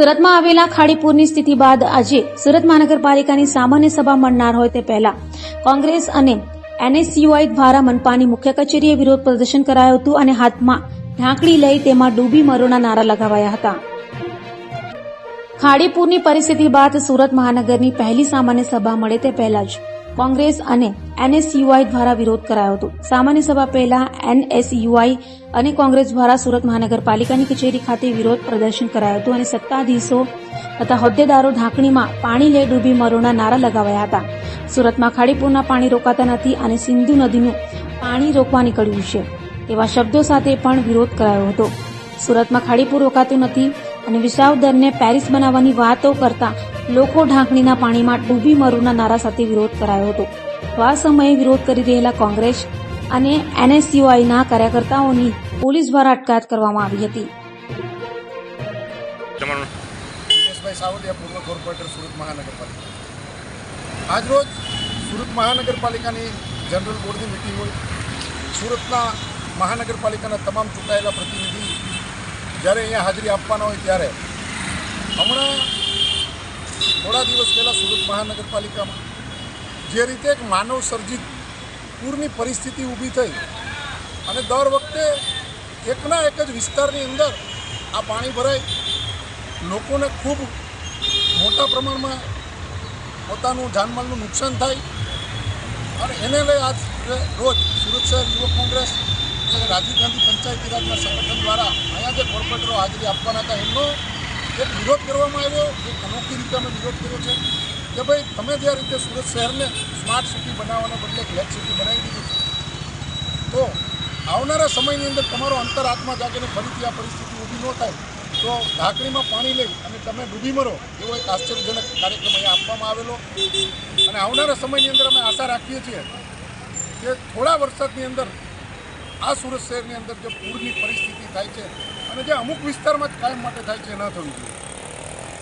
સુરતમાં આવેલા ખાડીપુરની સ્થિતિ બાદ આજે સુરત મહાનગરપાલિકાની સામાન્ય સભા મળનાર હોય તે પહેલા કોંગ્રેસ અને એનએસયુઆઈ દ્વારા મનપાની મુખ્ય કચેરીએ વિરોધ પ્રદર્શન કરાયું હતું અને હાથમાં ઢાંકડી લઈ તેમાં ડૂબી મરોના નારા લગાવાયા હતા. ખાડીપુરની પરિસ્થિતિ બાદ સુરત મહાનગરની પહેલી સામાન્ય સભા મળે તે પહેલા જ કોંગ્રેસ અને એનએસયુઆઈ દ્વારા વિરોધ કરાયો હતો. સામાન્ય સભા પહેલા એનએસયુઆઈ અને કોંગ્રેસ દ્વારા સુરત મહાનગરપાલિકાની કચેરી ખાતે વિરોધ પ્રદર્શન કરાયું હતું અને સત્તાધીશો તથા હોદ્દેદારો ઢાંકણીમાં પાણી લે ડૂબી મરોના નારા લગાવાયા હતા. સુરતમાં ખાડીપુરના પાણી રોકાતા નથી અને સિંધુ નદીનું પાણી રોકવા નીકળ્યું છે તેવા શબ્દો સાથે પણ વિરોધ કરાયો હતો. સુરતમાં ખાડીપુર રોકાતું નથી અને વિસાવદરને પેરિસ બનાવવાની વાતો કરતા લોકો ઢાંકણીના પાણીમાં ડૂબી મરુના નારા સાથે વિરોધ કરાયો હતો. તો આ સમયે વિરોધ કરી રહેલા કોંગ્રેસ અને એનએસયુઆઈના કાર્યકર્તાઓની પોલીસ દ્વારા અટકાયત કરવામાં આવી હતી. આજરોજ સુરત મહાનગરપાલિકાની જનરલ બોર્ડની મિટિંગ હોય. સુરતના મહાનગરપાલિકાના તમામ ચૂંટાયેલા પ્રતિનિધિ જ્યારે અહીંયા હાજરી આપવાના હોય ત્યારે હમણાં થોડા દિવસ પહેલાં સુરત મહાનગરપાલિકામાં, જે રીતે એક માનવ સર્જિત પૂરની પરિસ્થિતિ ઊભી થઈ અને દર વખતે એકના એક જ વિસ્તારની અંદર આ પાણી ભરાય, લોકોને ખૂબ મોટા પ્રમાણમાં પોતાનું જાનમાલનું નુકસાન થાય અને એને લઈ આજ રોજ સુરત શહેર યુવક કોંગ્રેસ અને રાજીવ ગાંધી પંચાયતી રાજના સંગઠન દ્વારા અહીંયા જે કોર્પોરેટરો હાજરી આપવાના હતા, એમનો એક વિરોધ કરવામાં આવ્યો એક અનોખી રીતે અમે વિરોધ કર્યો છે કે ભાઈ, તમે જે રીતે સુરત શહેરને સ્માર્ટ સિટી બનાવવાને બદલે બ્લેક સિટી બનાવી દીધું છે, તો આવનારા સમયની અંદર તમારો અંતર આત્મા જાગીને ફરીથી આ પરિસ્થિતિ ઊભી ન થાય, તો ઢાંકણીમાં પાણી લઈ અને તમે ડૂબી મરો એવો એક આશ્ચર્યજનક કાર્યક્રમ અહીંયા આપવામાં આવેલો. અને આવનારા સમયની અંદર અમે આશા રાખીએ છીએ કે થોડા વરસાદની અંદર આ સુરત શહેરની અંદર જે પૂરની પરિસ્થિતિ થાય છે અને જે અમુક વિસ્તારમાં જ કાયમ માટે થાય છે ન થવી જોઈએ.